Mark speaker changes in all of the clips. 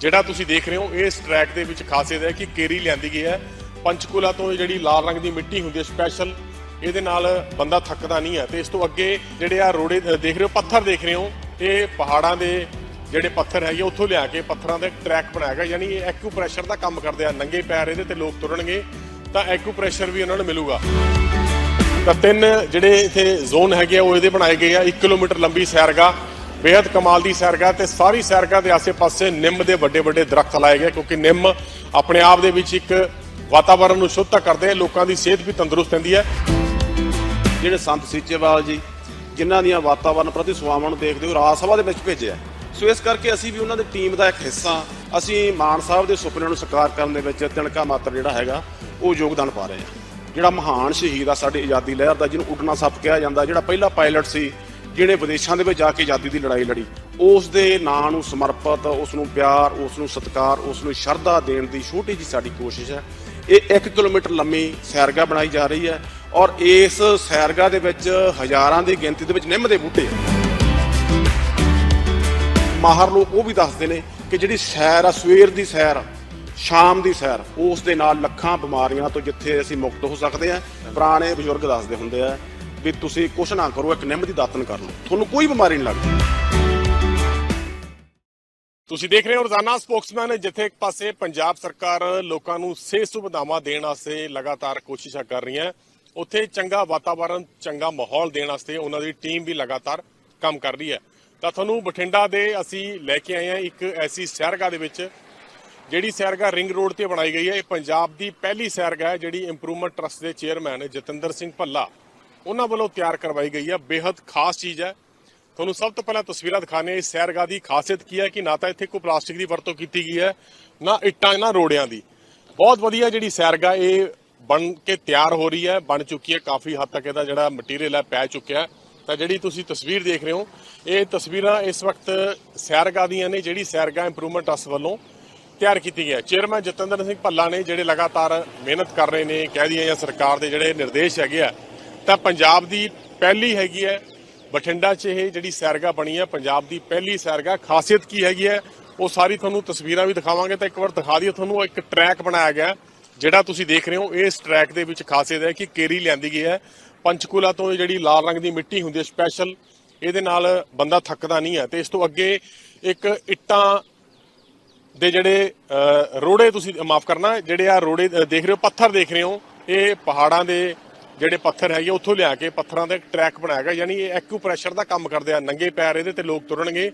Speaker 1: ਜਿਹੜਾ ਤੁਸੀਂ ਦੇਖ ਰਹੇ ਹੋ ਇਸ ਟਰੈਕ ਦੇ ਵਿੱਚ ਖਾਸੀਅਤ ਹੈ ਕਿ ਕੇਰੀ ਲਿਆਂਦੀ ਗਈ ਹੈ। ਪੰਚਕੂਲਾ ਤੋਂ ਜਿਹੜੀ ਲਾਲ ਰੰਗ ਦੀ ਮਿੱਟੀ ਹੁੰਦੀ ਹੈ ਸਪੈਸ਼ਲ ਇਹਦੇ ਨਾਲ ਬੰਦਾ ਥੱਕਦਾ ਨਹੀਂ ਹੈ। ਤੇ ਇਸ ਤੋਂ ਅੱਗੇ ਜਿਹੜੇ ਆ ਰੋੜੇ ਦੇਖ ਰਹੇ ਹੋ, ਪੱਥਰ ਦੇਖ ਰਹੇ ਹੋ, ਇਹ ਪਹਾੜਾਂ ਦੇ ਜਿਹੜੇ ਪੱਥਰ ਹੈਗੇ, ਉੱਥੋਂ ਲਿਆ ਕੇ ਪੱਥਰਾਂ ਦਾ ਟਰੈਕ ਬਣਾਇਆ ਗਿਆ, ਯਾਨੀ ਇਹ ਐਕੂਪ੍ਰੈਸ਼ਰ ਦਾ ਕੰਮ ਕਰਦੇ ਆ। ਨੰਗੇ ਪੈਰ ਇਹਦੇ ਤੇ ਲੋਕ ਤੁਰਨਗੇ, ਤਾਂ ਐਕੂਪ੍ਰੈਸ਼ਰ ਵੀ ਉਹਨਾਂ ਨੂੰ ਮਿਲੂਗਾ। ਤਾਂ ਤਿੰਨ ਜਿਹੜੇ ਇਥੇ ਜ਼ੋਨ ਹੈਗੇ ਆ, ਉਹ ਇਹਦੇ ਬਣਾਏ ਗਏ ਆ। 1 ਕਿਲੋਮੀਟਰ ਲੰਬੀ ਸੈਰਗਾ ਬੇहद ਕਮਾਲ ਦੀ ਸੈਰਗਾ ਤੇ ਸਾਰੀ ਸੈਰਗਾ ਦੇ ਆਸੇ-ਪਾਸੇ ਨਿੰਮ ਦੇ ਵੱਡੇ ਵੱਡੇ ਦਰਖਤ ਲਾਏ ਗਏ ਕਿਉਂਕਿ ਨਿੰਮ ਆਪਣੇ ਆਪ ਦੇ ਵਿੱਚ ਇੱਕ ਵਾਤਾਵਰਣ ਨੂੰ ਸ਼ੁੱਧ ਕਰਦੇ ਆ, ਲੋਕਾਂ ਦੀ ਸਿਹਤ ਵੀ ਤੰਦਰੁਸਤ ਰਹਿੰਦੀ ਹੈ।
Speaker 2: ਜਿਹੜੇ ਸੰਤ ਸੀਚੇਵਾਲ ਜੀ, ਜਿਨ੍ਹਾਂ ਦੀਆਂ ਵਾਤਾਵਰਣ ਪ੍ਰਤੀ ਸੇਵਾਵਾਂ ਨੂੰ ਦੇਖਦੇ ਹੋ ਰਾਜ ਸਭਾ ਦੇ ਵਿੱਚ ਭੇਜਿਆ ਸੋ ਇਸ ਕਰਕੇ ਅਸੀਂ ਵੀ ਉਹਨਾਂ ਦੀ ਟੀਮ ਦਾ ਇੱਕ ਹਿੱਸਾ, ਅਸੀਂ ਮਾਨ ਸਾਹਿਬ ਦੇ ਸੁਪਨਿਆਂ ਨੂੰ ਸਾਕਾਰ ਕਰਨ ਦੇ ਵਿੱਚ ਤਿਣਕਾ ਮਾਤਰ ਜਿਹੜਾ ਹੈਗਾ, ਉਹ ਯੋਗਦਾਨ ਪਾ ਰਹੇ ਹਾਂ। ਜਿਹੜਾ ਮਹਾਨ ਸ਼ਹੀਦ ਆ ਸਾਡੀ ਆਜ਼ਾਦੀ ਲਹਿਰ ਦਾ, ਜਿਹਨੂੰ ਉੱਡਣਾ ਸੱਪ ਕਿਹਾ ਜਾਂਦਾ, ਜਿਹੜਾ ਪਹਿਲਾ ਪਾਇਲਟ ਸੀ ਜਿਹਨੇ ਵਿਦੇਸ਼ਾਂ ਦੇ ਵਿੱਚ ਜਾ ਕੇ ਆਜ਼ਾਦੀ ਦੀ ਲੜਾਈ ਲੜੀ ਉਸ ਦੇ ਨਾਂ ਨੂੰ ਸਮਰਪਿਤ ਉਸ ਨੂੰ ਪਿਆਰ ਉਸ ਨੂੰ ਸਤਿਕਾਰ ਉਸ ਨੂੰ ਸ਼ਰਧਾ ਦੇਣ ਦੀ ਛੋਟੀ ਜੀ ਸਾਡੀ ਕੋਸ਼ਿਸ਼ ਹੈ। ਇਹ 1 ਕਿਲੋਮੀਟਰ ਲੰਮੀ ਸੈਰਗਾ ਬਣਾਈ ਜਾ ਰਹੀ ਹੈ ਔਰ ਇਸ ਸੈਰਗਾ ਦੇ ਵਿੱਚ ਹਜ਼ਾਰਾਂ ਦੀ ਗਿਣਤੀ ਦੇ ਵਿੱਚ ਨਿੰਮ ਦੇ ਬੂਟੇ ਮਾਹਰ ਲੋਕ ਉਹ ਵੀ ਦੱਸਦੇ ਨੇ ਕਿ ਜਿਹੜੀ ਸੈਰ ਆ, ਸਵੇਰ ਦੀ ਸੈਰ ਸ਼ਾਮ ਦੀ ਸੈਰ ਉਸ ਦੇ ਨਾਲ ਲੱਖਾਂ ਬਿਮਾਰੀਆਂ ਤੋਂ ਜਿੱਥੇ ਅਸੀਂ ਮੁਕਤ ਹੋ ਸਕਦੇ ਆ ਪੁਰਾਣੇ ਬਜ਼ੁਰਗ ਦੱਸਦੇ ਹੁੰਦੇ ਆ ਵੀ ਤੁਸੀਂ ਕੁਛ ਨਾ ਕਰੋ, ਇੱਕ ਨਿੰਮ ਦੀ ਦਾਤਨ ਕਰ ਲਓ। ਤੁਹਾਨੂੰ ਕੋਈ ਬਿਮਾਰੀ ਨਹੀਂ ਲੱਗਦੀ।
Speaker 1: ਤੁਸੀਂ ਦੇਖ ਰਹੇ ਹੋ ਰੋਜ਼ਾਨਾ ਸਪੋਕਸਮੈਨ, ਜਿੱਥੇ ਇੱਕ ਪਾਸੇ ਪੰਜਾਬ ਸਰਕਾਰ ਲੋਕਾਂ ਨੂੰ ਸਿਹਤ ਸੁਵਿਧਾਵਾਂ ਦੇਣ ਵਾਸਤੇ ਲਗਾਤਾਰ ਕੋਸ਼ਿਸ਼ਾਂ ਕਰ ਰਹੀ ਹੈ। ਉੱਥੇ ਚੰਗਾ ਵਾਤਾਵਰਣ, ਚੰਗਾ ਮਾਹੌਲ ਦੇਣ ਵਾਸਤੇ ਉਹਨਾਂ ਦੀ ਟੀਮ ਵੀ ਲਗਾਤਾਰ ਕੰਮ ਕਰ ਰਹੀ ਹੈ। ਤਾਂ ਤੁਹਾਨੂੰ ਬਠਿੰਡਾ ਦੇ ਅਸੀਂ ਲੈ ਕੇ ਆਏ ਹਾਂ ਇੱਕ ਐਸੀ ਸੈਰਗਾ ਦੇ ਵਿੱਚ, ਜਿਹੜੀ ਸੈਰਗਾ ਰਿੰਗ ਰੋਡ ਤੇ ਬਣਾਈ ਗਈ ਹੈ। ਇਹ ਪੰਜਾਬ ਦੀ ਪਹਿਲੀ ਸੈਰਗਾ ਹੈ, ਜਿਹੜੀ ਇੰਪਰੂਵਮੈਂਟ ਟਰਸਟ ਦੇ ਚੇਅਰਮੈਨ ਜਤਿੰਦਰ ਸਿੰਘ ਭੱਲਾ ਉਹਨਾਂ ਵੱਲੋਂ ਤਿਆਰ ਕਰਵਾਈ ਗਈ ਹੈ। ਬੇहद ਖਾਸ ਚੀਜ਼ ਹੈ। ਤੁਹਾਨੂੰ ਸਭ ਤੋਂ ਪਹਿਲਾਂ ਤਸਵੀਰਾਂ ਦਿਖਾਣੇ ਇਸ ਸੈਰਗਾ ਦੀ ਖਾਸੀਅਤ ਕੀ ਹੈ ਕਿ ਨਾ ਤਾਂ ਇੱਥੇ ਕੋਈ ਪਲਾਸਟਿਕ ਦੀ ਵਰਤੋਂ ਕੀਤੀ ਗਈ ਹੈ, ਨਾ ਇੱਟਾਂ, ਨਾ ਰੋੜਿਆਂ ਦੀ। ਬਹੁਤ ਵਧੀਆ ਜਿਹੜੀ ਸੈਰਗਾ ਇਹ ਬਣ ਕੇ ਤਿਆਰ ਹੋ ਰਹੀ ਹੈ, ਬਣ ਚੁੱਕੀ ਹੈ। ਕਾਫੀ ਹੱਦ ਤੱਕ ਇਹਦਾ ਜਿਹੜਾ ਮਟੀਰੀਅਲ ਹੈ, ਪੈ ਚੁੱਕਿਆ ਹੈ। ਤਾਂ ਜਿਹੜੀ ਤੁਸੀਂ ਤਸਵੀਰ ਦੇਖ ਰਹੇ ਹੋ, ਇਹ ਤਸਵੀਰਾਂ ਇਸ ਵਕਤ ਸੈਰਗਾ ਦੀਆਂ ਨੇ, ਜਿਹੜੀ ਸੈਰਗਾ ਇੰਪਰੂਵਮੈਂਟ ਟਰਸਟ ਵੱਲੋਂ ਤਿਆਰ ਕੀਤੀ ਹੈ। ਚੇਅਰਮੈਨ ਜਤਿੰਦਰ ਸਿੰਘ ਭੱਲਾ ਨੇ ਜਿਹੜੇ ਲਗਾਤਾਰ ਮਿਹਨਤ ਕਰ ਰਹੇ ਨੇ, ਕਹਿ ਦਈਏ ਜਾਂ ਸਰਕਾਰ ਦੇ ਜਿਹੜੇ ਨਿਰਦੇਸ਼ ਹੈਗੇ ਆ ਤਾਂ ਪੰਜਾਬ ਦੀ ਪਹਿਲੀ ਹੈਗੀ ਹੈ ਬਠਿੰਡਾ 'ਚ ਇਹ ਜਿਹੜੀ ਸੈਰਗਾ ਬਣੀ ਹੈ ਪੰਜਾਬ ਦੀ ਪਹਿਲੀ ਸੈਰਗਾ। ਖਾਸੀਅਤ ਕੀ ਹੈਗੀ ਹੈ ਉਹ ਸਾਰੀ ਤੁਹਾਨੂੰ ਤਸਵੀਰਾਂ ਵੀ ਦਿਖਾਵਾਂਗੇ ਤਾਂ ਇੱਕ ਵਾਰ ਦਿਖਾ ਦਈਏ ਤੁਹਾਨੂੰ ਇੱਕ ਟਰੈਕ ਬਣਾਇਆ ਗਿਆ ਜਿਹੜਾ ਤੁਸੀਂ ਦੇਖ ਰਹੇ ਹੋ ਇਸ ਟਰੈਕ ਦੇ ਵਿੱਚ ਖਾਸੀਅਤ ਹੈ ਕਿ ਕੇਰੀ ਲਿਆਂਦੀ ਗਈ ਹੈ। ਪੰਚਕੂਲਾ ਤੋਂ ਇਹ ਜਿਹੜੀ ਲਾਲ ਰੰਗ ਦੀ ਮਿੱਟੀ ਹੁੰਦੀ ਹੈ ਸਪੈਸ਼ਲ ਇਹਦੇ ਨਾਲ ਬੰਦਾ ਥੱਕਦਾ ਨਹੀਂ ਹੈ। ਤੇ ਇਸ ਤੋਂ ਅੱਗੇ ਇੱਕ ਇੱਟਾਂ ਦੇ ਜਿਹੜੇ ਰੋੜੇ ਤੁਸੀਂ ਮਾਫ ਕਰਨਾ ਜਿਹੜੇ ਆ ਰੋੜੇ ਅ, ਦੇਖ ਰਹੇ ਹੋ ਪੱਥਰ ਦੇਖ ਰਹੇ ਹੋ ਇਹ ਪਹਾੜਾਂ ਦੇ ਜਿਹੜੇ ਪੱਥਰ ਹੈਗੇ ਉੱਥੋਂ ਲਿਆ ਕੇ ਪੱਥਰਾਂ ਦੇ ਟਰੈਕ ਬਣਾਇਆ ਗਿਆ, ਯਾਨੀ ਇਹ ਐਕੂਪ੍ਰੈਸ਼ਰ ਦਾ ਕੰਮ ਕਰਦੇ ਆ। ਨੰਗੇ ਪੈਰ ਇਹਦੇ ਤੇ ਲੋਕ ਤੁਰਨਗੇ,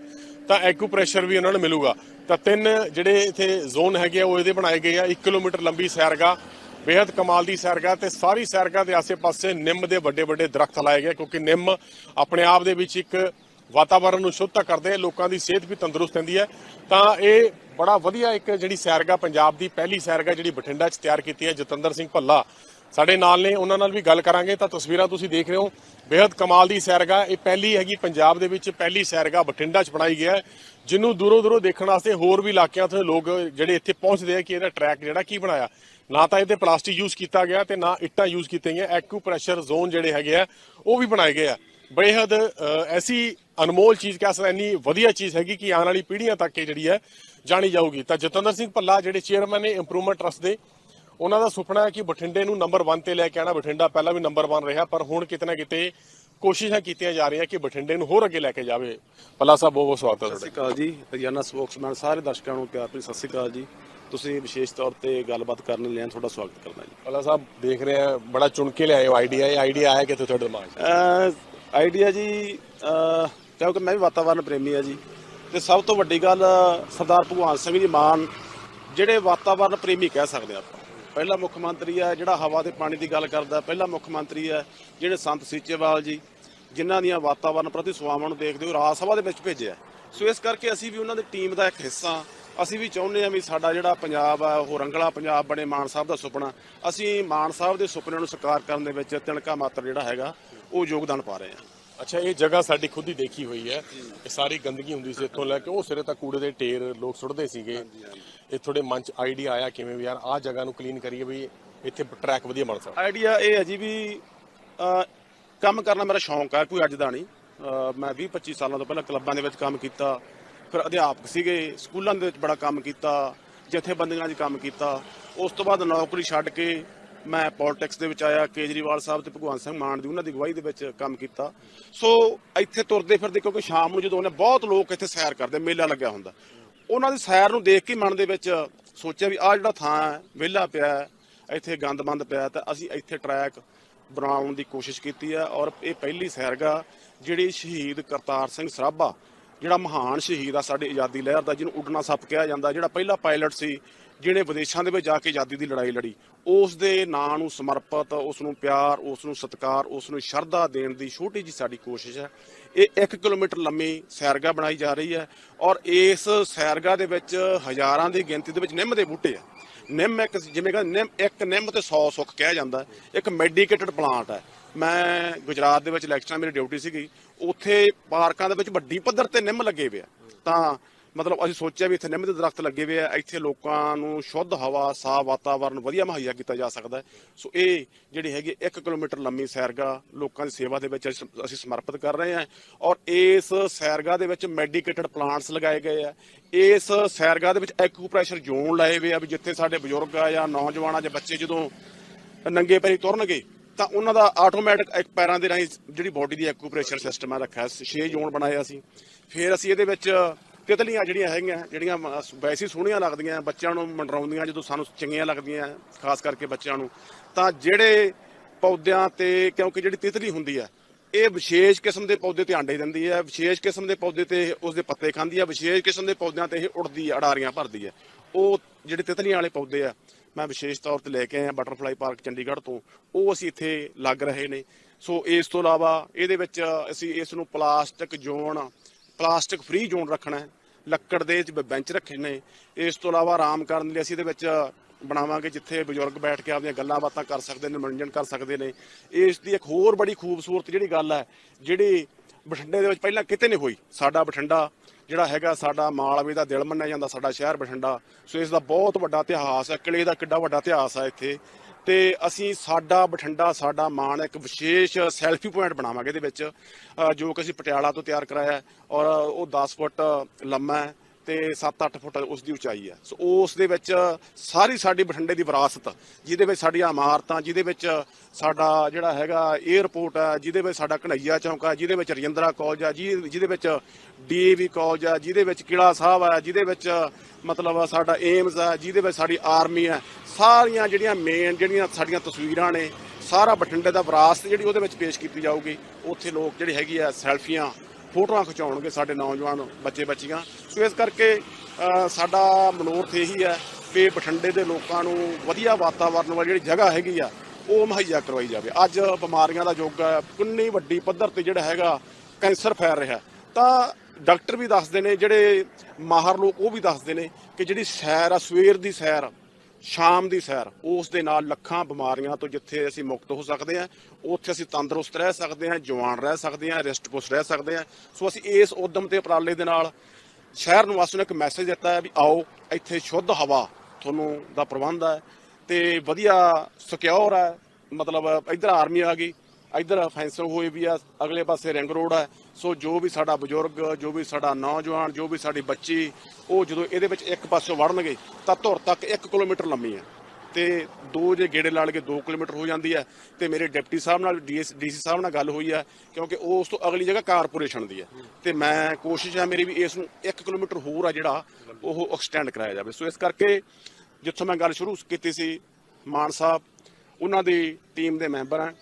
Speaker 1: ਤਾਂ ਐਕੂਪ੍ਰੈਸ਼ਰ ਵੀ ਉਹਨਾਂ ਨੂੰ ਮਿਲੂਗਾ। ਤਾਂ ਤਿੰਨ ਜਿਹੜੇ ਇਥੇ ਜ਼ੋਨ ਹੈਗੇ ਆ, ਉਹ ਇਹਦੇ ਬਣਾਏ ਗਏ ਆ। 1 ਕਿਲੋਮੀਟਰ ਲੰਬੀ ਸੈਰਗਾ ਬੇहद ਕਮਾਲ ਦੀ ਸੈਰਗਾ ਤੇ ਸਾਰੀ ਸੈਰਗਾ ਦੇ ਆਸੇ-ਪਾਸੇ ਨਿੰਮ ਦੇ ਵੱਡੇ ਵੱਡੇ ਦਰਖਤ ਲਾਏ ਗਏ, ਕਿਉਂਕਿ ਨਿੰਮ ਆਪਣੇ ਆਪ ਦੇ ਵਿੱਚ ਇੱਕ ਵਾਤਾਵਰਣ ਨੂੰ ਸ਼ੁੱਧ ਕਰਦੇ ਆ, ਲੋਕਾਂ ਦੀ ਸਿਹਤ ਵੀ ਤੰਦਰੁਸਤ ਰਹਿੰਦੀ ਹੈ। ਤਾਂ ਇਹ ਬੜਾ ਵਧੀਆ ਇੱਕ ਜਿਹੜੀ ਸੈਰਗਾ, ਪੰਜਾਬ ਦੀ ਪਹਿਲੀ ਸੈਰਗਾ ਜਿਹੜੀ ਬਠਿੰਡਾ 'ਚ ਤਿਆਰ ਕੀਤੀ ਹੈ, ਜਤਿੰਦਰ ਸਿੰਘ ਭੱਲਾ। ਸਾਡੇ ਨਾਲ ਨੇ, ਉਹਨਾਂ ਨਾਲ ਵੀ ਗੱਲ ਕਰਾਂਗੇ। ਤਾਂ ਤਸਵੀਰਾਂ ਤੁਸੀਂ ਦੇਖ ਰਹੇ ਹੋ। ਬੇहद ਕਮਾਲ ਦੀ ਸੈਰਗਾ। ਇਹ ਪਹਿਲੀ ਹੈਗੀ ਪੰਜਾਬ ਦੇ ਵਿੱਚ ਪਹਿਲੀ ਸੈਰਗਾ ਬਠਿੰਡਾ 'ਚ ਬਣਾਈ ਗਿਆ ਜਿਹਨੂੰ ਦੂਰੋਂ ਦੂਰੋਂ ਦੇਖਣ ਵਾਸਤੇ ਹੋਰ ਵੀ ਇਲਾਕਿਆਂ ਤੋਂ ਲੋਕ ਜਿਹੜੇ ਇੱਥੇ ਪਹੁੰਚਦੇ ਆ ਕਿ ਇਹਦਾ ਟਰੈਕ ਜਿਹੜਾ ਕੀ ਬਣਾਇਆ। ਨਾ ਤਾਂ ਇਹਦੇ ਪਲਾਸਟਿਕ ਯੂਜ਼ ਕੀਤਾ ਗਿਆ ਤੇ ਨਾ ਇੱਟਾਂ ਯੂਜ਼ ਕੀਤੀਆਂ ਗਈਆਂ ਐਕੂਪ੍ਰੈਸ਼ਰ ਜ਼ੋਨ ਜਿਹੜੇ ਹੈਗੇ ਆ, ਉਹ ਵੀ ਬਣਾਏ ਗਏ ਆ। ਬੇਹਦ ਐਸੀ ਅਨਮੋਲ ਚੀਜ਼ ਕਹਿ ਸਕਦਾ ਇੰਨੀ ਵਧੀਆ ਚੀਜ਼ ਹੈਗੀ ਕਿ ਆਉਣ ਵਾਲੀ ਪੀੜ੍ਹੀਆਂ ਤੱਕ ਇਹ ਜਿਹੜੀ ਹੈ ਜਾਣੀ ਜਾਊਗੀ। ਤਾਂ ਜਤਿੰਦਰ ਸਿੰਘ ਭੱਲਾ ਜਿਹੜੇ ਚੇਅਰਮੈਨ ਨੇ ਇੰਪਰੂਵਮੈਂਟ ਟਰਸਟ ਦੇ ਉਹਨਾਂ ਦਾ ਸੁਪਨਾ ਹੈ ਕਿ ਬਠਿੰਡੇ ਨੂੰ ਨੰਬਰ 1 ਤੇ ਲੈ ਕੇ ਆਣਾ ਬਠਿੰਡਾ ਪਹਿਲਾਂ ਵੀ ਨੰਬਰ 1 ਰਿਹਾ ਪਰ ਹੁਣ ਕਿਤੇ ਨਾ ਕਿਤੇ ਕੋਸ਼ਿਸ਼ਾਂ ਕੀਤੀਆਂ ਜਾ ਰਹੀਆਂ ਕਿ ਬਠਿੰਡੇ ਨੂੰ ਹੋਰ ਅੱਗੇ ਲੈ ਕੇ ਜਾਵੇ। ਭੱਲਾ ਸਾਹਿਬ ਬਹੁਤ ਬਹੁਤ ਸਵਾਗਤ ਹੈ
Speaker 2: ਸਤਿ ਸ਼੍ਰੀ ਅਕਾਲ ਜੀ। ਰੋਜ਼ਾਨਾ ਸਪੋਕਸਮੈਨ ਸਾਰੇ ਦਰਸ਼ਕਾਂ ਨੂੰ ਪਿਆਰ ਭਰੀ ਸਤਿ ਸ਼੍ਰੀ ਅਕਾਲ ਜੀ। ਤੁਸੀਂ ਵਿਸ਼ੇਸ਼ ਤੌਰ ਤੇ ਗੱਲਬਾਤ ਕਰਨ ਲਈ ਆਏ, ਤੁਹਾਡਾ ਸਵਾਗਤ ਕਰਦਾ ਜੀ।
Speaker 1: ਭੱਲਾ ਸਾਹਿਬ ਦੇਖ ਰਹੇ ਆ ਬੜਾ ਚੁਣ ਕੇ ਲਿਆਏ ਹੋ ਆਈਡੀਆ ਇਹ ਆਈਡੀਆ ਆਇਆ ਕਿੱਥੋਂ ਤੁਹਾਡੇ ਦਿਮਾਗ 'ਚ?
Speaker 2: ਆਈਡੀਆ ਜੀ ਕਿਉਂਕਿ ਮੈਂ ਵੀ ਵਾਤਾਵਰਨ ਪ੍ਰੇਮੀ ਆ ਜੀ। ਤੇ ਸਭ ਤੋਂ ਵੱਡੀ ਗੱਲ ਸਰਦਾਰ ਭਗਵਾਨ ਸਿੰਘ ਜੀ ਮਾਨ ਜਿਹੜੇ ਵਾਤਾਵਰਨ ਪ੍ਰੇਮੀ ਕਹਿ ਸਕਦੇ ਆਪਾਂ। ਪਹਿਲਾ ਮੁੱਖ ਮੰਤਰੀ ਆ ਜਿਹੜਾ ਹਵਾ ਤੇ ਪਾਣੀ ਦੀ ਗੱਲ ਕਰਦਾ ਪਹਿਲਾ ਮੁੱਖ ਮੰਤਰੀ ਆ ਜਿਹੜੇ ਸੰਤ ਸੀਚੇਵਾਲ ਜੀ ਜਿਨ੍ਹਾਂ ਦੀਆਂ ਵਾਤਾਵਰਨ ਪ੍ਰਤੀ ਸੇਵਾਵਾਂ ਨੂੰ ਦੇਖਦੇ ਹੋ ਰਾਜ ਸਭਾ ਦੇ ਵਿੱਚ ਭੇਜਿਆ ਸੋ ਇਸ ਕਰਕੇ ਅਸੀਂ ਵੀ ਉਹਨਾਂ ਦੀ ਟੀਮ ਦਾ ਇੱਕ ਹਿੱਸਾ ਅਸੀਂ ਵੀ ਚਾਹੁੰਦੇ ਹਾਂ ਵੀ ਸਾਡਾ ਜਿਹੜਾ ਪੰਜਾਬ ਆ ਉਹ ਰੰਗਲਾ ਪੰਜਾਬ ਬਣੇ ਮਾਨ ਸਾਹਿਬ ਦਾ ਸੁਪਨਾ। ਅਸੀਂ ਮਾਨ ਸਾਹਿਬ ਦੇ ਸੁਪਨਿਆਂ ਨੂੰ ਸਾਕਾਰ ਕਰਨ ਦੇ ਵਿੱਚ ਤਿਣਕਾ ਮਾਤਰ ਜਿਹੜਾ ਹੈਗਾ ਉਹ ਯੋਗਦਾਨ ਪਾ ਰਹੇ ਹਾਂ।
Speaker 1: ਅੱਛਾ ਇਹ ਜਗ੍ਹਾ ਸਾਡੀ ਖੁਦ ਹੀ ਦੇਖੀ ਹੋਈ ਹੈ। ਇਹ ਸਾਰੀ ਗੰਦਗੀ ਹੁੰਦੀ ਸੀ ਇੱਥੋਂ ਲੈ ਕੇ ਉਹ ਸਿਰੇ ਤੱਕ ਕੂੜੇ ਦੇ ਢੇਰ ਲੋਕ ਸੁੱਟਦੇ ਸੀਗੇ। ਇਹ ਤੁਹਾਡੇ ਮਨ ਚ ਆਈਡੀਆ ਆਇਆ ਕਿਵੇਂ ਵੀ ਯਾਰ ਆਹ ਜਗ੍ਹਾ ਨੂੰ ਕਲੀਨ ਕਰੀਏ ਵੀ ਇੱਥੇ ਟਰੈਕ ਵਧੀਆ ਬਣ ਸਕਦਾ
Speaker 2: ਆਈਡੀਆ ਇਹ ਹੈ ਜੀ ਵੀ ਅਹ, ਕੰਮ ਕਰਨਾ ਮੇਰਾ ਸ਼ੌਂਕ ਹੈ ਕੋਈ ਅੱਜ ਦਾ ਨਹੀਂ। ਅਹ, ਮੈਂ 20 25 ਸਾਲਾਂ ਤੋਂ ਪਹਿਲਾਂ ਕਲੱਬਾਂ ਦੇ ਵਿੱਚ ਕੰਮ ਕੀਤਾ ਫਿਰ ਅਧਿਆਪਕ ਸੀਗੇ ਸਕੂਲਾਂ ਦੇ ਵਿੱਚ ਬੜਾ ਕੰਮ ਕੀਤਾ ਜਥੇਬੰਦੀਆਂ 'ਚ ਕੰਮ ਕੀਤਾ। ਉਸ ਤੋਂ ਬਾਅਦ ਨੌਕਰੀ ਛੱਡ ਕੇ ਮੈਂ ਪੋਲਿਟਿਕਸ ਦੇ ਵਿੱਚ ਆਇਆ ਕੇਜਰੀਵਾਲ ਸਾਹਿਬ ਤੇ ਭਗਵੰਤ ਸਿੰਘ ਮਾਨ ਦੀ ਉਹਨਾਂ ਦੀ ਅਗਵਾਈ ਦੇ ਵਿੱਚ ਕੰਮ ਕੀਤਾ। ਸੋ ਇੱਥੇ ਤੁਰਦੇ ਫਿਰਦੇ ਕਿਉਂਕਿ ਸ਼ਾਮ ਨੂੰ ਜਦੋਂ ਉਹਨੇ ਬਹੁਤ ਲੋਕ ਇੱਥੇ ਸੈਰ ਕਰਦੇ ਮੇਲਾ ਲੱਗਿਆ ਹੁੰਦਾ। ਉਹਨਾਂ ਦੀ ਸੈਰ ਨੂੰ ਦੇਖ ਕੇ ਮਨ ਦੇ ਵਿੱਚ ਸੋਚਿਆ ਵੀ ਆਹ ਜਿਹੜਾ ਥਾਂ ਹੈ ਵਿਹਲਾ ਪਿਆ ਹੈ, ਇੱਥੇ ਗੰਦਮੰਦ ਪਿਆ ਤਾਂ ਅਸੀਂ ਇੱਥੇ ਟਰੈਕ ਬਣਾਉਣ ਦੀ ਕੋਸ਼ਿਸ਼ ਕੀਤੀ ਹੈ ਔਰ ਇਹ ਪਹਿਲੀ ਸੈਰਗਾ ਜਿਹੜੀ ਸ਼ਹੀਦ ਕਰਤਾਰ ਸਿੰਘ ਸਰਾਭਾ ਜਿਹੜਾ ਮਹਾਨ ਸ਼ਹੀਦ ਆ ਸਾਡੀ ਆਜ਼ਾਦੀ ਲਹਿਰ ਦਾ ਜਿਹਨੂੰ ਉੱਡਣਾ ਸੱਪ ਕਿਹਾ ਜਾਂਦਾ ਜਿਹੜਾ ਪਹਿਲਾ ਪਾਇਲਟ ਸੀ ਜਿਹਨੇ ਵਿਦੇਸ਼ਾਂ ਦੇ ਵਿੱਚ ਜਾ ਕੇ ਆਜ਼ਾਦੀ ਦੀ ਲੜਾਈ ਲੜੀ। ਉਸ ਦੇ ਨਾਂ ਨੂੰ ਸਮਰਪਿਤ ਉਸ ਨੂੰ ਪਿਆਰ ਉਸ ਨੂੰ ਸਤਿਕਾਰ ਉਸ ਨੂੰ ਸ਼ਰਧਾ ਦੇਣ ਦੀ ਛੋਟੀ ਜੀ ਸਾਡੀ ਕੋਸ਼ਿਸ਼ ਹੈ। ਇਹ 1 ਕਿਲੋਮੀਟਰ ਲੰਮੀ ਸੈਰਗਾ ਬਣਾਈ ਜਾ ਰਹੀ ਹੈ ਔਰ ਇਸ ਸੈਰਗਾ ਦੇ ਵਿੱਚ ਹਜ਼ਾਰਾਂ ਦੀ ਗਿਣਤੀ ਦੇ ਵਿੱਚ ਨਿੰਮ ਦੇ ਬੂਟੇ ਆ। ਨਿੰਮ ਇੱਕ ਜਿਵੇਂ ਕਹਿੰਦੇ ਨਿੰਮ, ਇੱਕ ਨਿੰਮ ਤੇ 100 ਸੁੱਖ ਕਿਹਾ ਜਾਂਦਾ। ਇੱਕ ਮੈਡੀਕੇਟਡ ਪਲਾਂਟ ਹੈ। ਮੈਂ ਗੁਜਰਾਤ ਦੇ ਵਿੱਚ ਇਲੈਕਸ਼ਨ ਮੇਰੀ ਡਿਊਟੀ ਸੀਗੀ। ਉੱਥੇ ਪਾਰਕਾਂ ਦੇ ਵਿੱਚ ਵੱਡੀ ਪੱਧਰ ਤੇ ਨਿੰਮ ਲੱਗੇ ਹੋਏ ਆ। ਤਾਂ ਮਤਲਬ ਅਸੀਂ ਸੋਚਿਆ ਵੀ ਇੱਥੇ ਨਿੰਮ ਦੇ ਦਰਖਤ ਲੱਗੇ ਹੋਏ ਆ, ਇੱਥੇ ਲੋਕਾਂ ਨੂੰ ਸ਼ੁੱਧ ਹਵਾ, ਸਾਫ਼ ਵਾਤਾਵਰਨ, ਵਧੀਆ ਮੁਹੱਈਆ ਕੀਤਾ ਜਾ ਸਕਦਾ ਹੈ। ਸੋ ਇਹ ਜਿਹੜੀ ਹੈਗੀ 1 ਕਿਲੋਮੀਟਰ ਲੰਮੀ ਸੈਰਗਾ ਲੋਕਾਂ ਦੀ ਸੇਵਾ ਦੇ ਵਿੱਚ ਅਸੀਂ ਸਮਰਪਿਤ ਕਰ ਰਹੇ ਹਾਂ ਔਰ ਇਸ ਸੈਰਗਾ ਦੇ ਵਿੱਚ ਮੈਡੀਕੇਟਡ ਪਲਾਂਟਸ ਲਗਾਏ ਗਏ ਆ। ਇਸ ਸੈਰਗਾ ਦੇ ਵਿੱਚ ਐਕੂਪ੍ਰੈਸ਼ਰ ਜ਼ੋਨ ਲਾਏ ਹੋਏ ਆ ਵੀ ਜਿੱਥੇ ਸਾਡੇ ਬਜ਼ੁਰਗ ਆ ਜਾਂ ਨੌਜਵਾਨ ਆ ਜਾਂ ਬੱਚੇ ਜਦੋਂ ਨੰਗੇ ਪੈਰੀ ਤੁਰਨਗੇ ਤਾਂ ਉਹਨਾਂ ਦਾ ਆਟੋਮੈਟਿਕ ਇੱਕ ਪੈਰਾਂ ਦੇ ਰਾਹੀਂ ਜਿਹੜੀ ਬਾਡੀ ਦੀ ਐਕੂਪ੍ਰੈਸ਼ਰ ਸਿਸਟਮ ਆ ਰੱਖਿਆ 6 ਜ਼ੋਨ ਬਣਾਇਆ ਸੀ ਫਿਰ ਅਸੀਂ ਇਹਦੇ ਵਿੱਚ ਤਿਤਲੀਆਂ ਜਿਹੜੀਆਂ ਹੈਗੀਆਂ, ਜਿਹੜੀਆਂ ਮ- ਵੈਸੇ ਸੋਹਣੀਆਂ ਲੱਗਦੀਆਂ, ਬੱਚਿਆਂ ਨੂੰ ਮੰਡਰਾਉਂਦੀਆਂ, ਜਦੋਂ ਸਾਨੂੰ ਚੰਗੀਆਂ ਲੱਗਦੀਆਂ, ਖਾਸ ਕਰਕੇ ਬੱਚਿਆਂ ਨੂੰ, ਤਾਂ ਜਿਹੜੇ ਪੌਦਿਆਂ ਤੇ, ਕਿਉਂਕਿ ਜਿਹੜੀ ਤਿਤਲੀ ਹੁੰਦੀ ਹੈ ਇਹ ਵਿਸ਼ੇਸ਼ ਕਿਸਮ ਦੇ ਪੌਦੇ ਤੇ ਆਂਡੇ ਦਿੰਦੀ ਹੈ ਵਿਸ਼ੇਸ਼ ਕਿਸਮ ਦੇ ਪੌਦੇ ਤੇ ਉਸਦੇ ਪੱਤੇ ਖਾਂਦੀ ਹੈ ਵਿਸ਼ੇਸ਼ ਕਿਸਮ ਦੇ ਪੌਦਿਆਂ ਤੇ ਇਹ ਉੜਦੀ ਹੈ ਅਡਾਰੀਆਂ ਭਰਦੀ ਹੈ ਉਹ ਜਿਹੜੇ ਤਿਤਲੀਆਂ ਵਾਲੇ ਪੌਦੇ ਆ, ਮੈਂ ਵਿਸ਼ੇਸ਼ ਤੌਰ ਤੇ ਲੈ ਕੇ ਆਇਆ ਬਟਰਫਲਾਈ ਪਾਰਕ ਚੰਡੀਗੜ੍ਹ ਤੋਂ, ਉਹ ਅਸੀਂ ਇੱਥੇ ਲੱਗ ਰਹੇ ਨੇ। ਸੋ ਇਸ ਤੋਂ ਇਲਾਵਾ ਇਹਦੇ ਵਿੱਚ ਅਸੀਂ ਇਸ ਨੂੰ plastic zone plastic free zone ਰੱਖਣਾ ਹੈ, ਲੱਕੜ ਦੇ ਬੈਂਚ ਰੱਖੇ ਨੇ। ਇਸ ਤੋਂ ਇਲਾਵਾ ਆਰਾਮ ਕਰਨ ਲਈ ਅਸੀਂ ਇਹਦੇ ਵਿੱਚ ਬਣਾਵਾਂਗੇ ਜਿੱਥੇ ਬਜ਼ੁਰਗ ਬੈਠ ਕੇ ਆਪਣੀਆਂ ਗੱਲਾਂ ਬਾਤਾਂ ਕਰ ਸਕਦੇ ਨੇ, ਮਨੋਰੰਜਨ ਕਰ ਸਕਦੇ ਨੇ। ਇਸ ਦੀ ਇੱਕ ਹੋਰ ਬੜੀ ਖੂਬਸੂਰਤ ਜਿਹੜੀ ਗੱਲ ਹੈ, ਜਿਹੜੀ ਬਠਿੰਡੇ ਦੇ ਵਿੱਚ ਪਹਿਲਾਂ ਕਿਤੇ ਨਹੀਂ ਹੋਈ। ਸਾਡਾ ਬਠਿੰਡਾ ਜਿਹੜਾ ਹੈਗਾ, ਸਾਡਾ ਮਾਲਵੇ ਦਾ ਦਿਲ ਮੰਨਿਆ ਜਾਂਦਾ, ਸਾਡਾ ਸ਼ਹਿਰ ਬਠਿੰਡਾ। ਸੋ ਇਸ ਦਾ ਬਹੁਤ ਵੱਡਾ ਇਤਿਹਾਸ ਹੈ ਕਿਲੇ ਦਾ ਕਿੱਡਾ ਵੱਡਾ ਇਤਿਹਾਸ ਹੈ ਇੱਥੇ। ਤੇ ਅਸੀਂ ਸਾਡਾ ਬਠਿੰਡਾ, ਸਾਡਾ ਮਾਣ ਇੱਕ ਵਿਸ਼ੇਸ਼ ਸੈਲਫੀ ਪੁਆਇੰਟ ਬਣਾਵਾਂਗੇ ਇਹਦੇ ਵਿੱਚ ਜੋ ਕਿ ਅਸੀਂ ਪਟਿਆਲਾ ਤੋਂ ਤਿਆਰ ਕਰਾਇਆ ਔਰ ਉਹ 10 ਫੁੱਟ ਲੰਮਾ ਹੈ। ਤੇ 7-8 ਫੁੱਟ ਉਸ ਦੀ ਉਚਾਈ ਹੈ। ਸੋ ਉਸ ਦੇ ਵਿੱਚ ਸਾਰੀ ਸਾਡੀ ਬਠਿੰਡੇ ਦੀ ਵਿਰਾਸਤ, ਜਿਹਦੇ ਵਿੱਚ ਸਾਡੀਆਂ ਇਮਾਰਤਾਂ, ਜਿਹਦੇ ਵਿੱਚ ਸਾਡਾ ਜਿਹੜਾ ਹੈਗਾ 에ਅਰਪੋਰਟ ਹੈ, ਜਿਹਦੇ ਵਿੱਚ ਸਾਡਾ ਕਨਈਆ ਚੌਂਕ ਹੈ, ਜਿਹਦੇ ਵਿੱਚ ਰਜਿੰਦਰਾ ਕਾਲਜ ਹੈ, ਜਿਹਦੇ ਜਿਹਦੇ ਵਿੱਚ ਡੀਏਵੀ ਕਾਲਜ ਹੈ, ਜਿਹਦੇ ਵਿੱਚ ਕਿਲਾ ਸਾਹਿਬ ਹੈ, ਜਿਹਦੇ ਵਿੱਚ ਮਤਲਬ ਸਾਡਾ ਏਮਜ਼ ਹੈ, ਜਿਹਦੇ ਵਿੱਚ ਸਾਡੀ ਆਰਮੀ ਹੈ। ਸਾਰੀਆਂ ਜਿਹੜੀਆਂ ਮੇਨ ਜਿਹੜੀਆਂ ਸਾਡੀਆਂ ਤਸਵੀਰਾਂ ਨੇ, ਸਾਰਾ ਬਠਿੰਡੇ ਦਾ ਵਿਰਾਸਤ ਜਿਹੜੀ ਉਹਦੇ ਵਿੱਚ ਪੇਸ਼ ਕੀਤੀ ਜਾਊਗੀ। ਉੱਥੇ ਲੋਕ ਜਿਹੜੇ ਹੈਗੀ ਆ ਸੈਲਫੀਆਂ ਫੋਟੋਆਂ ਖਿਚਾਉਣਗੇ ਸਾਡੇ ਨੌਜਵਾਨ ਬੱਚੇ ਬੱਚੀਆਂ। ਸੋ ਇਸ ਕਰਕੇ ਸਾਡਾ ਮਨੋਰਥ ਇਹੀ ਹੈ ਕਿ ਬਠਿੰਡੇ ਦੇ ਲੋਕਾਂ ਨੂੰ ਵਧੀਆ ਵਾਤਾਵਰਨ ਵਾਲੀ ਜਿਹੜੀ ਜਗ੍ਹਾ ਹੈਗੀ ਆ, ਉਹ ਮੁਹੱਈਆ ਕਰਵਾਈ ਜਾਵੇ। ਅੱਜ ਬਿਮਾਰੀਆਂ ਦਾ ਯੁੱਗ ਹੈ, ਕਿੰਨੀ ਵੱਡੀ ਪੱਧਰ ਤੇ ਜਿਹੜਾ ਹੈਗਾ ਕੈਂਸਰ ਫੈਲ ਰਿਹਾ। ਤਾਂ ਡਾਕਟਰ ਵੀ ਦੱਸਦੇ ਨੇ, ਜਿਹੜੇ ਮਾਹਰ ਲੋਕ ਉਹ ਵੀ ਦੱਸਦੇ ਨੇ ਕਿ ਜਿਹੜੀ ਸੈਰ ਆ, ਸਵੇਰ ਦੀ ਸੈਰ ਸ਼ਾਮ ਦੀ ਸੈਰ, ਉਸ ਦੇ ਨਾਲ ਲੱਖਾਂ ਬਿਮਾਰੀਆਂ ਤੋਂ ਜਿੱਥੇ ਅਸੀਂ ਮੁਕਤ ਹੋ ਸਕਦੇ ਹਾਂ, ਉੱਥੇ ਅਸੀਂ ਤੰਦਰੁਸਤ ਰਹਿ ਸਕਦੇ ਹਾਂ, ਜਵਾਨ ਰਹਿ ਸਕਦੇ ਹਾਂ ਰਿਸਟ ਪੁਸ਼ ਰਹਿ ਸਕਦੇ ਹਾਂ। ਸੋ ਅਸੀਂ ਇਸ ਉਦਮ ਤੇ ਉਪਰਾਲੇ ਦੇ ਨਾਲ ਸ਼ਹਿਰ ਨਿਵਾਸੀਆਂ ਨੂੰ ਇੱਕ ਮੈਸੇਜ ਦਿੱਤਾ ਹੈ ਵੀ ਆਓ, ਇੱਥੇ ਸ਼ੁੱਧ ਹਵਾ ਤੁਹਾਨੂੰ ਦਾ ਪ੍ਰਬੰਧ ਹੈ ਤੇ ਵਧੀਆ ਸਿਕਿਉਰ ਹੈ, ਮਤਲਬ ਇੱਧਰ ਆਰਮੀ ਆ ਗਈ ਇੱਧਰ ਫੈਂਸਿੰਗ ਹੋਈ ਵੀ ਆ, ਅਗਲੇ ਪਾਸੇ ਰਿੰਗ ਰੋਡ ਹੈ ਸੋ ਜੋ ਵੀ ਸਾਡਾ ਬਜ਼ੁਰਗ, ਜੋ ਵੀ ਸਾਡਾ ਨੌਜਵਾਨ, ਜੋ ਵੀ ਸਾਡੀ ਬੱਚੀ, ਉਹ ਜਦੋਂ ਇਹਦੇ ਵਿੱਚ ਇੱਕ ਪਾਸੇ ਵੜਨਗੇ, ਤਾਂ ਧੁਰ ਤੱਕ 1 ਕਿਲੋਮੀਟਰ ਲੰਮੀ ਹੈ ਤੇ ਦੋ ਜੇ ਗੇੜੇ ਲਾ ਲਗੇ 2 ਕਿਲੋਮੀਟਰ ਹੋ ਜਾਂਦੀ ਹੈ ਤੇ ਮੇਰੇ ਡਿਪਟੀ ਸਾਹਿਬ ਨਾਲ ਡੀਸੀ ਸਾਹਿਬ ਨਾਲ ਗੱਲ ਹੋਈ ਹੈ ਕਿਉਂਕਿ ਉਹ ਉਸ ਤੋਂ ਅਗਲੀ ਜਗ੍ਹਾ ਕਾਰਪੋਰੇਸ਼ਨ ਦੀ ਹੈ ਤੇ ਮੈਂ ਕੋਸ਼ਿਸ਼ ਹੈ ਮੇਰੀ ਵੀ ਇਸ ਨੂੰ 1 ਕਿਲੋਮੀਟਰ ਹੋਰ ਆ ਜਿਹੜਾ, ਉਹ ਐਕਸਟੈਂਡ ਕਰਾਇਆ ਜਾਵੇ। ਸੋ ਇਸ ਕਰਕੇ ਜਿੱਥੋਂ ਮੈਂ ਗੱਲ ਸ਼ੁਰੂ ਕੀਤੀ ਸੀ, ਮਾਨ ਸਾਹਿਬ, ਉਹਨਾਂ ਦੀ ਟੀਮ ਦੇ ਮੈਂਬਰ ਹਨ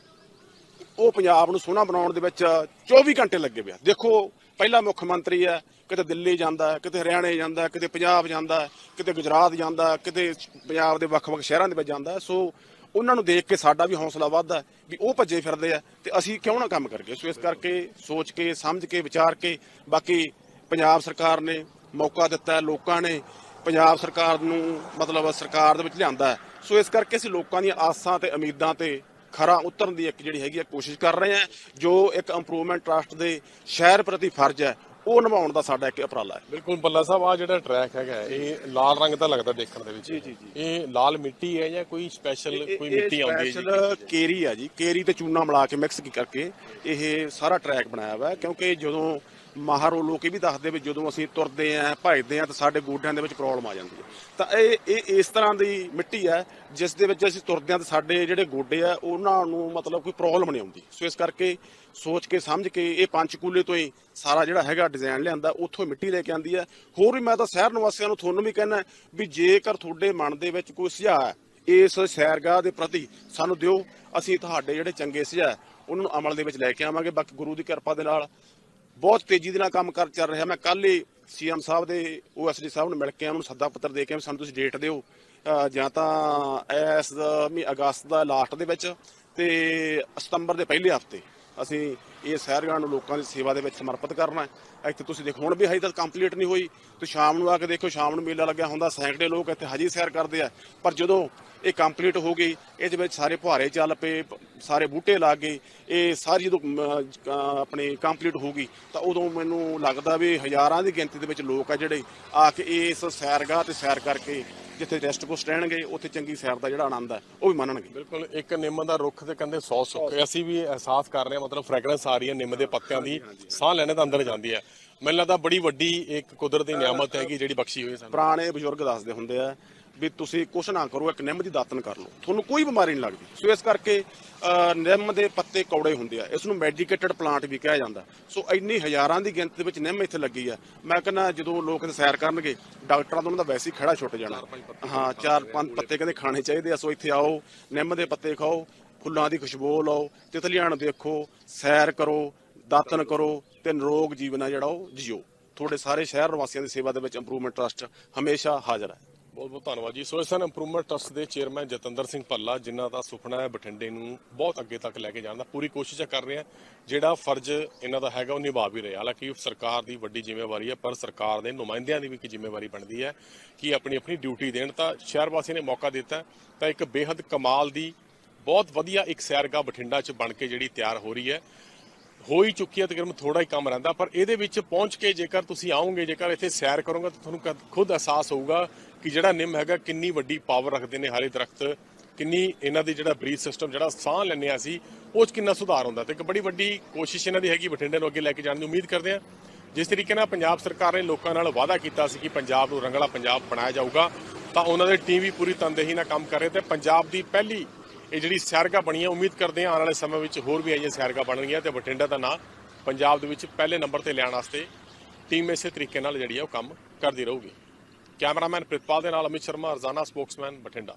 Speaker 2: ਉਹ ਪੰਜਾਬ ਨੂੰ ਸੋਹਣਾ ਬਣਾਉਣ ਦੇ ਵਿੱਚ 24 ਘੰਟੇ ਲੱਗੇ ਪਿਆ ਦੇਖੋ, ਪਹਿਲਾ ਮੁੱਖ ਮੰਤਰੀ ਹੈ, ਕਿਤੇ ਦਿੱਲੀ ਜਾਂਦਾ ਕਿਤੇ ਹਰਿਆਣੇ ਜਾਂਦਾ ਕਿਤੇ ਪੰਜਾਬ ਜਾਂਦਾ ਕਿਤੇ ਗੁਜਰਾਤ ਜਾਂਦਾ ਕਿਤੇ ਪੰਜਾਬ ਦੇ ਵੱਖ-ਵੱਖ ਸ਼ਹਿਰਾਂ ਦੇ ਵਿੱਚ ਜਾਂਦਾ ਸੋ ਉਹਨਾਂ ਨੂੰ ਦੇਖ ਕੇ ਸਾਡਾ ਵੀ ਹੌਸਲਾ ਵੱਧਦਾ ਵੀ ਉਹ ਭੱਜੇ ਫਿਰਦੇ ਆ ਤੇ ਅਸੀਂ ਕਿਉਂ ਨਾ ਕੰਮ ਕਰਕੇ ਸੋ ਇਸ ਕਰਕੇ ਸੋਚ ਕੇ, ਸਮਝ ਕੇ, ਵਿਚਾਰ ਕੇ ਬਾਕੀ ਪੰਜਾਬ ਸਰਕਾਰ ਨੇ ਮੌਕਾ ਦਿੱਤਾ ਲੋਕਾਂ ਨੇ ਪੰਜਾਬ ਸਰਕਾਰ ਨੂੰ ਮਤਲਬ ਸਰਕਾਰ ਦੇ ਵਿੱਚ ਲਿਆਂਦਾ ਸੋ ਇਸ ਕਰਕੇ ਅਸੀਂ ਲੋਕਾਂ ਦੀਆਂ ਆਸਾਂ ਤੇ ਉਮੀਦਾਂ ਤੇ ਖਰਾ ਉਤਰਨ ਦੀ ਇੱਕ ਜਿਹੜੀ ਹੈਗੀ ਹੈ ਕੋਸ਼ਿਸ਼ ਕਰ ਰਹੇ ਹਾਂ ਜੋ ਇੱਕ ਇੰਪਰੂਵਮੈਂਟ ਟਰਸਟ ਦੇ ਸ਼ਹਿਰ ਪ੍ਰਤੀ ਫਰਜ਼ ਹੈ ਉਹ ਨਿਭਾਉਣ ਦਾ ਸਾਡਾ ਇੱਕ ਉਪਰਾਲਾ ਹੈ।
Speaker 1: ਬਿਲਕੁਲ ਬੱਲਾ ਸਾਹਿਬ ਆ ਜਿਹੜਾ ਟਰੈਕ ਹੈਗਾ ਇਹ ਲਾਲ ਰੰਗ ਦਾ ਲੱਗਦਾ ਦੇਖਣ ਦੇ ਵਿੱਚ।
Speaker 2: ਜੀ, ਜੀ, ਜੀ।
Speaker 1: ਇਹ ਲਾਲ ਮਿੱਟੀ ਹੈ ਜਾਂ ਕੋਈ ਸਪੈਸ਼ਲ ਕੋਈ ਮਿੱਟੀ ਆਉਂਦੀ ਹੈ ਜੀ?
Speaker 2: ਸਪੈਸ਼ਲ ਕੇਰੀ ਆ ਜੀ। ਕੇਰੀ ਤੇ ਚੂਨਾ ਮਿਲਾ ਕੇ ਮਿਕਸ ਕਰਕੇ ਇਹ ਸਾਰਾ ਟਰੈਕ ਬਣਾਇਆ ਹੋਇਆ ਕਿਉਂਕਿ ਜਦੋਂ ਮਾਹਰ ਉਹ ਲੋਕ ਇਹ ਵੀ ਦੱਸਦੇ ਵੀ ਜਦੋਂ ਅਸੀਂ ਤੁਰਦੇ ਆਂ, ਭਜਦੇ ਆਂ ਤਾਂ ਸਾਡੇ ਗੋਡਿਆਂ ਦੇ ਵਿੱਚ ਪ੍ਰੋਬਲਮ ਆ ਜਾਂਦੀ ਹੈ ਤਾਂ ਇਹ ਇਹ ਇਸ ਤਰ੍ਹਾਂ ਦੀ ਮਿੱਟੀ ਹੈ, ਜਿਸ ਦੇ ਵਿੱਚ ਅਸੀਂ ਤੁਰਦੇ ਆਂ ਤਾਂ ਸਾਡੇ ਜਿਹੜੇ ਗੋਡੇ ਆ, ਉਹਨਾਂ ਨੂੰ ਮਤਲਬ ਕੋਈ ਪ੍ਰੋਬਲਮ ਨਹੀਂ ਆਉਂਦੀ। ਸੋ ਇਸ ਕਰਕੇ ਸੋਚ ਕੇ, ਸਮਝ ਕੇ ਇਹ ਪੰਚਕੂਲੇ ਤੋਂ ਹੀ ਸਾਰਾ ਜਿਹੜਾ ਹੈਗਾ ਡਿਜ਼ਾਈਨ ਲਿਆਂਦਾ, ਉੱਥੋਂ ਹੀ ਮਿੱਟੀ ਲੈ ਕੇ ਆਂਦੀ ਹੈ ਹੋਰ ਵੀ ਮੈਂ ਤਾਂ ਸ਼ਹਿਰ ਨਿਵਾਸੀਆਂ ਨੂੰ ਤੁਹਾਨੂੰ ਵੀ ਕਹਿਣਾ ਵੀ ਜੇਕਰ ਤੁਹਾਡੇ ਮਨ ਦੇ ਵਿੱਚ ਕੋਈ ਸੁਝਾਅ ਹੈ, ਇਸ ਸੈਰਗਾਹ ਦੇ ਪ੍ਰਤੀ ਸਾਨੂੰ ਦਿਓ। ਅਸੀਂ ਤੁਹਾਡੇ ਜਿਹੜੇ ਚੰਗੇ ਸੁਝਾਅ ਉਹਨਾਂ ਨੂੰ ਅਮਲ ਦੇ ਵਿੱਚ ਲੈ ਕੇ ਆਵਾਂਗੇ। ਬਾਕੀ ਗੁਰੂ ਦੀ ਕਿਰਪਾ ਦੇ ਨਾਲ ਬਹੁਤ ਤੇਜ਼ੀ ਦੇ ਨਾਲ ਕੰਮ ਕਰ ਚੱਲ ਰਿਹਾ। ਮੈਂ ਕੱਲ ਹੀ ਸੀਐਮ ਸਾਹਿਬ ਦੇ ਓਐਸਡੀ ਸਾਹਿਬ ਨੂੰ ਮਿਲ ਕੇ ਉਹਨਾਂ ਨੂੰ ਸੱਦਾ ਪੱਤਰ ਦੇ ਕੇ ਸਾਨੂੰ ਤੁਸੀਂ ਡੇਟ ਦਿਓ। ਜਾਂ ਤਾਂ ਇਸ ਅਗਸਤ ਦਾ ਲਾਸਟ ਦੇ ਵਿੱਚ ਤੇ ਸਤੰਬਰ ਦੇ ਪਹਿਲੇ ਹਫ਼ਤੇ। ਅਸੀਂ ਇਹ ਸਹਿਰਗਾਹ ਨੂੰ ਲੋਕਾਂ ਦੀ ਸੇਵਾ ਦੇ ਵਿੱਚ ਸਮਰਪਿਤ ਕਰਨਾ ਹੈ। ਇੱਥੇ ਤੁਸੀਂ ਦੇਖੋ, ਹੁਣ ਵੀ ਹਜੇ ਤੱਕ ਕੰਪਲੀਟ ਨਹੀਂ ਹੋਈ। ਤੇ ਸ਼ਾਮ ਨੂੰ ਆ ਕੇ ਦੇਖੋ, ਸ਼ਾਮ ਨੂੰ ਮੇਲਾ ਲੱਗਿਆ ਹੁੰਦਾ, ਸੈਂਕੜੇ ਲੋਕ ਇੱਥੇ ਹਜੇ ਸੈਰ ਕਰਦੇ ਆ। ਪਰ ਜਦੋਂ ਇਹ ਕੰਪਲੀਟ ਹੋ ਗਈ, ਇਹਦੇ ਵਿੱਚ ਸਾਰੇ ਫੁਹਾਰੇ ਚੱਲ ਪਏ, ਸਾਰੇ ਬੂਟੇ ਲੱਗ ਗਏ, ਇਹ ਸਾਰੀ ਜਦੋਂ ਆਪਣੇ ਕੰਪਲੀਟ ਹੋ ਗਈ, ਤਾਂ ਉਦੋਂ ਮੈਨੂੰ ਲੱਗਦਾ ਵੀ ਹਜ਼ਾਰਾਂ ਦੀ ਗਿਣਤੀ ਦੇ ਵਿੱਚ ਲੋਕ ਆ ਜਿਹੜੇ ਆ ਕੇ ਇਸ ਸੈਰਗਾਹ ਤੇ ਸੈਰ ਕਰਕੇ ਜਿੱਥੇ ਰੈਸਟ ਕੋਸਟ ਰਹਿਣਗੇ ਉੱਥੇ ਚੰਗੀ ਸੈਰ ਦਾ ਜਿਹੜਾ ਆਨੰਦ ਹੈ ਉਹ ਵੀ ਮੰਨਣਗੇ।
Speaker 1: ਬਿਲਕੁਲ ਇੱਕ ਨਿੰਮ ਦਾ ਰੁੱਖ ਤੇ ਕਹਿੰਦੇ 100 ਸੁੱਕੇ ਅਸੀਂ ਵੀ ਅਹਿਸਾਸ ਕਰ ਰਹੇ ਹਾਂ ਮਤਲਬ ਫ੍ਰੈਗਰੈਂਸ ਆ ਰਹੀ ਹੈ ਨਿੰਮ ਦੇ ਪੱਤਿਆਂ ਦੀ ਸਾਹ ਲੈਣੇ ਤਾਂ ਅੰਦਰ ਜਾਂਦੀ ਹੈ। ਮੈਨੂੰ ਲੱਗਦਾ ਬੜੀ ਵੱਡੀ ਇੱਕ ਕੁਦਰਤੀ ਨਿਆਮਤ ਹੈਗੀ ਜਿਹੜੀ ਬਖਸ਼ੀ ਹੋਈ ਸਾਨੂੰ।
Speaker 2: ਪੁਰਾਣੇ ਬਜ਼ੁਰਗ ਦੱਸਦੇ ਹੁੰਦੇ ਆ ਵੀ ਤੁਸੀਂ ਕੁਛ ਨਾ ਕਰੋ ਇੱਕ ਨਿੰਮ ਦੀ ਦਾਤਨ ਕਰ ਲਓ। ਤੁਹਾਨੂੰ ਕੋਈ ਬਿਮਾਰੀ ਨਹੀਂ ਲੱਗਦੀ। ਸੋ ਇਸ ਕਰਕੇ ਨਿੰਮ ਦੇ ਪੱਤੇ ਕੌੜੇ ਹੁੰਦੇ ਆ। ਇਸ ਨੂੰ ਮੈਡੀਕੇਟਡ ਪਲਾਂਟ ਵੀ ਕਿਹਾ ਜਾਂਦਾ। ਸੋ ਇੰਨੀ ਹਜ਼ਾਰਾਂ ਦੀ ਗਿਣਤੀ ਦੇ ਵਿੱਚ ਨਿੰਮ ਇੱਥੇ ਲੱਗੀ ਆ। ਮੈਂ ਕਹਿੰਦਾ ਜਦੋਂ ਲੋਕ ਇੱਥੇ ਸੈਰ ਕਰਨਗੇ ਡਾਕਟਰਾਂ ਤੋਂ ਉਹਨਾਂ ਦਾ ਵੈਸੇ ਹੀ ਖੜਾ ਛੁੱਟ ਜਾਣਾ। ਹਾਂ ਚਾਰ ਪੰਜ ਪੱਤੇ ਕਹਿੰਦੇ ਖਾਣੇ ਚਾਹੀਦੇ ਆ। ਸੋ ਇੱਥੇ ਆਓ ਨਿੰਮ ਦੇ ਪੱਤੇ ਖਾਓ ਫੁੱਲਾਂ ਦੀ ਖੁਸ਼ਬੂ ਲਓ ਤਿਤਲੀਆਂ ਨੂੰ ਦੇਖੋ ਸੈਰ ਕਰੋ ਦਾਤਨ ਕਰੋ ਤੇ ਨਿਰੋਗ ਜੀਵਨ ਆ ਜਿਹੜਾ ਉਹ ਜੀਓ। ਤੁਹਾਡੇ ਸਾਰੇ ਸ਼ਹਿਰ ਨਿਵਾਸੀਆਂ ਦੀ ਸੇਵਾ ਦੇ ਵਿੱਚ ਇੰਪਰੂਵਮੈਂਟ ਟਰਸਟ ਹਮੇਸ਼ਾ ਹਾਜ਼ਰ ਹੈ।
Speaker 1: ਬਹੁਤ ਬਹੁਤ ਧੰਨਵਾਦ ਜੀ। ਸੋ ਇਸ ਇੰਪਰੂਵਮੈਂਟ ਟਰਸਟ ਦੇ ਚੇਅਰਮੈਨ ਜਤਿੰਦਰ ਸਿੰਘ ਭੱਲਾ, ਜਿਨ੍ਹਾਂ ਦਾ ਸੁਪਨਾ ਹੈ ਬਠਿੰਡੇ ਨੂੰ ਬਹੁਤ ਅੱਗੇ ਤੱਕ ਲੈ ਕੇ ਜਾਣ ਦਾ, ਪੂਰੀ ਕੋਸ਼ਿਸ਼ ਕਰ ਰਹੇ ਆ ਜਿਹੜਾ ਫਰਜ਼ ਇਹਨਾਂ ਦਾ ਹੈਗਾ, ਉਹ ਨਿਭਾ ਵੀ ਰਹੇ ਹਾਲਾਂਕਿ ਸਰਕਾਰ ਦੀ ਵੱਡੀ ਜ਼ਿੰਮੇਵਾਰੀ ਹੈ, ਪਰ ਸਰਕਾਰ ਦੇ ਨੁਮਾਇੰਦਿਆਂ ਦੀ ਵੀ ਇੱਕ ਜ਼ਿੰਮੇਵਾਰੀ ਬਣਦੀ ਹੈ ਕਿ ਆਪਣੀ ਆਪਣੀ ਡਿਊਟੀ ਦੇਣ। ਤਾਂ ਸ਼ਹਿਰ ਵਾਸੀਆਂ ਨੇ ਮੌਕਾ ਦਿੱਤਾ ਤਾਂ ਇੱਕ ਬੇਹੱਦ ਕਮਾਲ ਦੀ ਬਹੁਤ ਵਧੀਆ ਇੱਕ ਸੈਰਗਾ ਬਠਿੰਡਾ 'ਚ ਬਣ ਕੇ ਜਿਹੜੀ ਤਿਆਰ ਹੋ ਰਹੀ ਹੈ। ਹੋ ਹੀ ਚੁੱਕੀ ਹੈ, ਤਕਰੀਬਨ ਥੋੜਾ ਹੀ ਕੰਮ ਰਹਿੰਦਾ, ਪਰ ਇਹਦੇ ਵਿੱਚ ਪਹੁੰਚ ਕੇ ਜੇਕਰ ਤੁਸੀਂ ਆਓਗੇ, ਜੇਕਰ ਇੱਥੇ ਸੈਰ ਕਰੋਗੇ, ਤਾਂ ਤੁਹਾਨੂੰ ਕਦ- ਖੁਦ ਅਹਿਸਾਸ ਹੋਊਗਾ ਕਿ ਜਿਹੜਾ ਨਿੰਮ ਹੈਗਾ, ਕਿੰਨੀ ਵੱਡੀ ਪਾਵਰ ਰੱਖਦੇ ਨੇ ਹਾਲੇ ਦਰਖਤ, ਕਿੰਨੀ ਇਹਨਾਂ ਦੀ ਜਿਹੜਾ ਬਰੀਥ ਸਿਸਟਮ ਜਿਹੜਾ ਸਾਹ ਲੈਂਦੇ ਹਾਂ ਅਸੀਂ ਉਹ 'ਚ ਕਿੰਨਾ ਸੁਧਾਰ ਹੁੰਦਾ। ਤੇ ਇੱਕ ਬੜੀ ਵੱਡੀ ਕੋਸ਼ਿਸ਼ ਇਹਨਾਂ ਦੀ ਹੈਗੀ ਬਠਿੰਡੇ ਨੂੰ ਅੱਗੇ ਲੈ ਕੇ ਜਾਣ ਦੀ, ਉਮੀਦ ਕਰਦੇ ਹਾਂ ਜਿਸ ਤਰੀਕੇ ਨਾਲ ਪੰਜਾਬ ਸਰਕਾਰ ਨੇ ਲੋਕਾਂ ਨਾਲ ਵਾਅਦਾ ਕੀਤਾ ਸੀ ਕਿ ਪੰਜਾਬ ਨੂੰ ਰੰਗਲਾ ਪੰਜਾਬ ਬਣਾਇਆ ਜਾਊਗਾ, ਤਾਂ ਉਹਨਾਂ ਦੀ ਟੀਮ ਵੀ ਪੂਰੀ ਤਨਦੇਹੀ ਨਾਲ ਕੰਮ ਕਰ ਰਹੇ ਤੇ ਪੰਜਾਬ ਦੀ ਪਹਿਲੀ ਇਹ ਜਿਹੜੀ ਸੈਰਗਾ ਬਣੀ ਹੈ, ਉਮੀਦ ਕਰਦੇ ਹਾਂ ਆਉਣ ਵਾਲੇ ਸਮੇਂ ਵਿੱਚ ਹੋਰ ਵੀ ਆਈਆਂ ਸੈਰਗਾ ਬਣਨਗੀਆਂ ਤੇ ਬਠਿੰਡਾ ਦਾ ਨਾਂ ਪੰਜਾਬ ਦੇ ਵਿੱਚ ਪਹਿਲੇ ਨੰਬਰ ਤੇ ਲੈਣ ਵਾਸਤੇ ਟੀਮ ਇਸੇ ਤਰੀਕੇ ਨਾਲ ਜਿਹੜੀ ਹੈ ਉਹ ਕੰਮ ਕਰਦੀ ਰਹੂਗੀ। ਕੈਮਰਾਮੈਨ ਪ੍ਰਿਤਪਾਲ ਦੇ ਨਾਲ ਅਮਿਤ ਸ਼ਰਮਾ, ਰਜ਼ਾਨਾ ਸਪੋਕਸਮੈਨ ਬਠਿੰਡਾ।